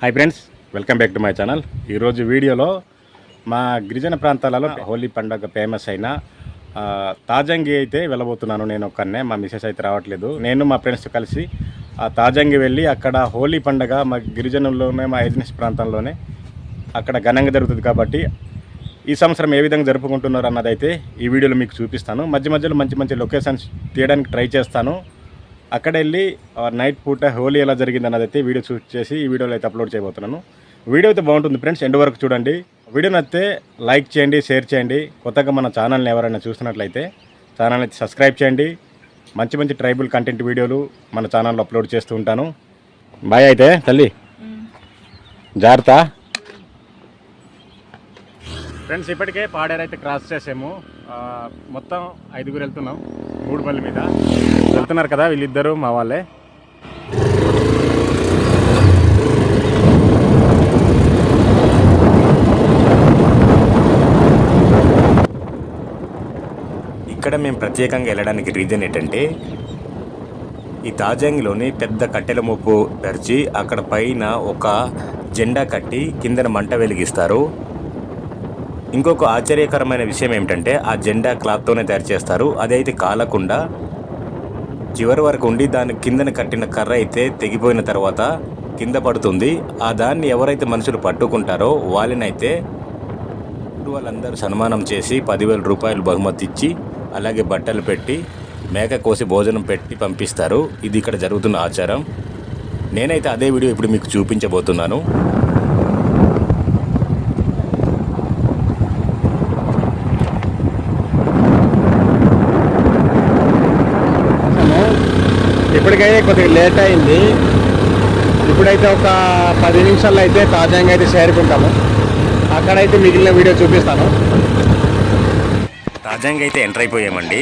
Hi friends welcome back to my channel ఈరోజు వీడియోలో మా గిరిజన ప్రాంతాలలో హోలీ పండుగ ఫేమస్ అయిన తాజంగి అయితే వెళ్ళబోతున్నాను నేను ఒక్కనే మా మిసెస్ అయితే రావట్లేదు. నేను మా ఫ్రెండ్స్ కలిసి ఆ తాజంగి వెళ్ళి అక్కడ హోలీ పండుగ మా గిరిజనుల్లోనే మా ఏజెన్సీ ప్రాంతంలోనే అక్కడ ఘనంగా జరుగుతుంది కాబట్టి ఈ సంవత్సరం ఏ విధంగా జరుపుకుంటున్నారు అన్నదైతే ఈ వీడియోలో మీకు చూపిస్తాను. మధ్య మధ్యలో మంచి మంచి లొకేషన్స్ తీయడానికి ట్రై చేస్తాను. అక్కడ వెళ్ళి నైట్ పూట హోలీ ఎలా జరిగింది అన్నది అయితే వీడియో షూట్ చేసి ఈ వీడియోలో అయితే అప్లోడ్ చేయబోతున్నాను. వీడియో అయితే బాగుంటుంది ఫ్రెండ్స్ ఎండ్ వరకు చూడండి. వీడియో నచ్చితే లైక్ చేయండి షేర్ చేయండి. కొత్తగా మన ఛానల్ని ఎవరైనా చూస్తున్నట్లయితే ఛానల్ అయితే సబ్స్క్రైబ్ చేయండి. మంచి మంచి ట్రైబల్ కంటెంట్ వీడియోలు మన ఛానల్లో అప్లోడ్ చేస్తూ ఉంటాను. బాయ్ అయితే తల్లి. జాగ్రత్త. ఫ్రెండ్స్ ఇప్పటికే పాడేరు అయితే క్రాస్ చేసాము. మొత్తం ఐదుగురు వెళ్తున్నాం మూడు బళ్ళ మీద. వెళ్తున్నారు కదా వీళ్ళిద్దరు మా వాళ్ళే. ఇక్కడ మేము ప్రత్యేకంగా వెళ్ళడానికి రీజన్ ఏంటంటే ఈ తాజాంగిలోని పెద్ద కట్టెల ముప్పు పరిచి అక్కడ పైన ఒక జెండా కట్టి కిందన మంట వెలిగిస్తారు. ఇంకొక ఆశ్చర్యకరమైన విషయం ఏమిటంటే ఆ జెండా క్లాత్తోనే తయారు చేస్తారు. అదైతే కాలకుండా చివరి వరకు ఉండి దాని కిందన కట్టిన కర్ర అయితే తెగిపోయిన తర్వాత కింద పడుతుంది. ఆ దాన్ని ఎవరైతే మనుషులు పట్టుకుంటారో వాళ్ళనైతే వాళ్ళందరూ సన్మానం చేసి పదివేల రూపాయలు బహుమతి ఇచ్చి అలాగే బట్టలు పెట్టి మేక కోసి భోజనం పెట్టి పంపిస్తారు. ఇది ఇక్కడ జరుగుతున్న ఆచారం. నేనైతే అదే వీడియో ఇప్పుడు మీకు చూపించబోతున్నాను. ఇప్పటికైతే కొద్దిగా లేట్ అయింది. ఇప్పుడైతే ఒక పది నిమిషాల్లో అయితే తాజాగా అయితే చేరుకుంటాము. అక్కడైతే మిగిలిన వీడియో చూపిస్తాను. తాజాగా అయితే ఎంటర్ అయిపోయామండి.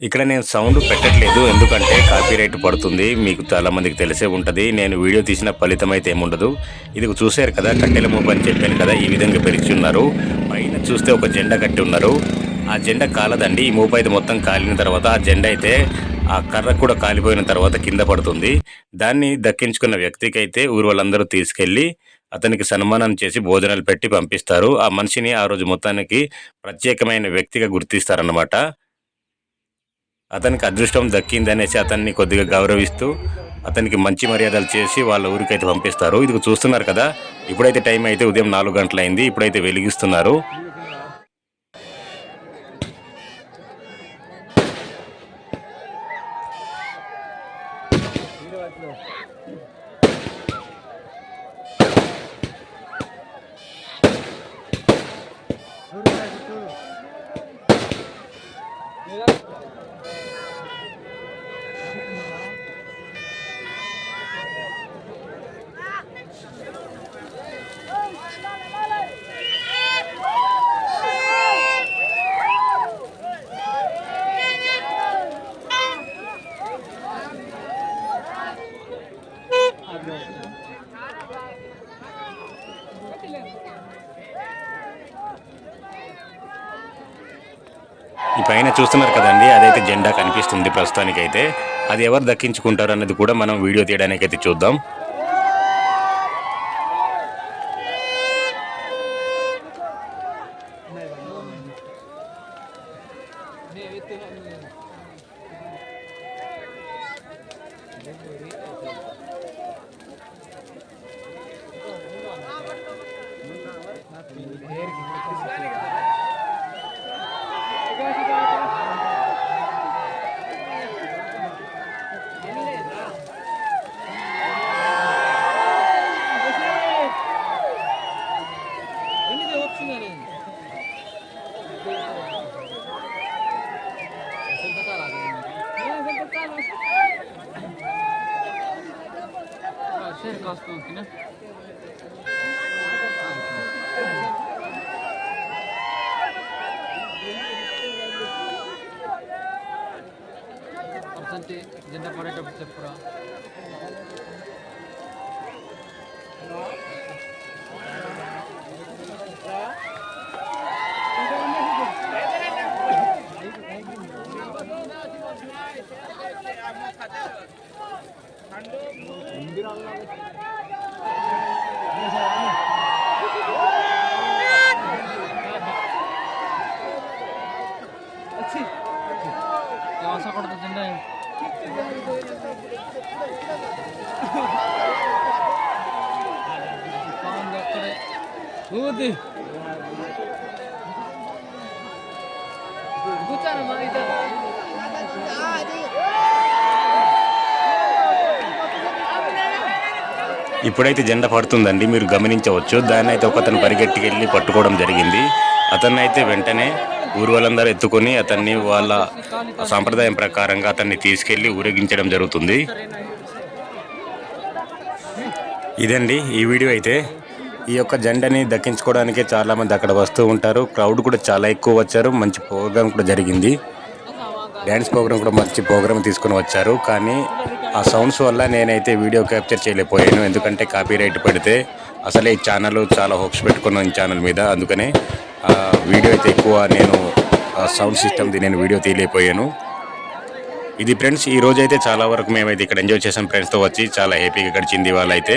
ఇక్కడ నేను సౌండ్ పెట్టట్లేదు ఎందుకంటే కాపీరైట్ పడుతుంది. మీకు చాలా మందికి తెలిసే ఉంటుంది. నేను వీడియో తీసిన ఫలితం అయితే ఏముండదు. ఇది చూశారు కదా కట్టెల మూపు అని చెప్పాను కదా ఈ విధంగా పెరిచి ఉన్నారు. పైన చూస్తే ఒక జెండా కట్టి ఉన్నారు. ఆ జెండా కాలదండి. ఈ మూపు అయితే మొత్తం కాలిన తర్వాత ఆ జెండా అయితే ఆ కర్ర కూడా కాలిపోయిన తర్వాత కింద పడుతుంది. దాన్ని దక్కించుకున్న వ్యక్తికి అయితే ఊరు వాళ్ళందరూ తీసుకెళ్ళి అతనికి సన్మానం చేసి భోజనాలు పెట్టి పంపిస్తారు. ఆ మనిషిని ఆ రోజు మొత్తానికి ప్రత్యేకమైన వ్యక్తిగా గుర్తిస్తారన్నమాట. అతనికి అదృష్టం దక్కిందనేసి అతన్ని కొద్దిగా గౌరవిస్తూ అతనికి మంచి మర్యాదలు చేసి వాళ్ళ ఊరికైతే పంపిస్తారు. ఇది చూస్తున్నారు కదా ఇప్పుడైతే టైం అయితే ఉదయం నాలుగు గంటలైంది. ఇప్పుడైతే వెలిగిస్తున్నారు. वाटलं ఈ పైన చూస్తున్నారు కదండి అదైతే జెండా కనిపిస్తుంది ప్రస్తుతానికైతే. అది ఎవరు దక్కించుకుంటారు అన్నది కూడా మనం వీడియో తీయడానికి అయితే చూద్దాం. Ver gazetesine. Percentage, jenda pada dapat sepura. పడుతుంది జెండా బాగుంది అక్కడే ఊది కూర్చోను మా ఇద్దరు. ఇప్పుడైతే జెండా పడుతుందండి మీరు గమనించవచ్చు. దాన్ని అయితే ఒకతను పరిగెట్టుకు వెళ్ళి పట్టుకోవడం జరిగింది. అతన్ని అయితే వెంటనే ఊరు వాళ్ళందరూ ఎత్తుకొని అతన్ని వాళ్ళ సాంప్రదాయం ప్రకారంగా అతన్ని తీసుకెళ్ళి ఊరేగించడం జరుగుతుంది. ఇదండి ఈ వీడియో అయితే. ఈ యొక్క జెండాని దక్కించుకోవడానికే చాలామంది అక్కడ వస్తూ ఉంటారు. క్రౌడ్ కూడా చాలా ఎక్కువ వచ్చారు. మంచి ప్రోగ్రామ్ కూడా జరిగింది. డ్యాన్స్ ప్రోగ్రామ్ కూడా మంచి ప్రోగ్రామ్ తీసుకొని వచ్చారు. కానీ ఆ సౌండ్స్ వల్ల నేనైతే వీడియో క్యాప్చర్ చేయలేకపోయాను. ఎందుకంటే కాపీ రైట్ పెడితే అసలే ఈ ఛానల్ చాలా హోప్స్ పెట్టుకున్నాను ఈ ఛానల్ మీద. అందుకనే వీడియో అయితే ఎక్కువ నేను సౌండ్ సిస్టమ్ది నేను వీడియో తీయలేకపోయాను. ఇది ఫ్రెండ్స్ ఈ చాలా వరకు మేమైతే ఇక్కడ ఎంజాయ్ చేసాం ఫ్రెండ్స్తో వచ్చి చాలా హ్యాపీగా గడిచింది వాళ్ళైతే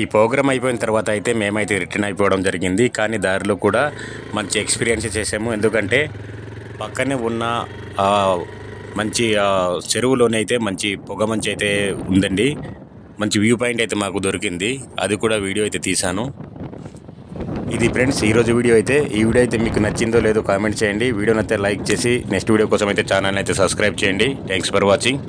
ఈ ప్రోగ్రామ్ అయిపోయిన తర్వాత అయితే మేమైతే రిటర్న్ అయిపోవడం జరిగింది కానీ దారిలో కూడా మంచి ఎక్స్పీరియన్స్ చేసాము. ఎందుకంటే పక్కనే ఉన్న మంచి చెరువులోనైతే చెరువులోనే అయితే మంచి పొగ మంచి అయితే ఉందండి. మంచి వ్యూ పాయింట్ అయితే మాకు దొరికింది. అది కూడా వీడియో అయితే తీశాను. ఇది ఫ్రెండ్స్ ఈరోజు వీడియో అయితే ఈ వీడియో అయితే మీకు నచ్చిందో లేదో కామెంట్ చేయండి. వీడియో నచ్చితే లైక్ చేసి నెక్స్ట్ వీడియో కోసం అయితే ఛానల్ అయితే సబ్స్క్రైబ్ చేయండి. Thanks for watching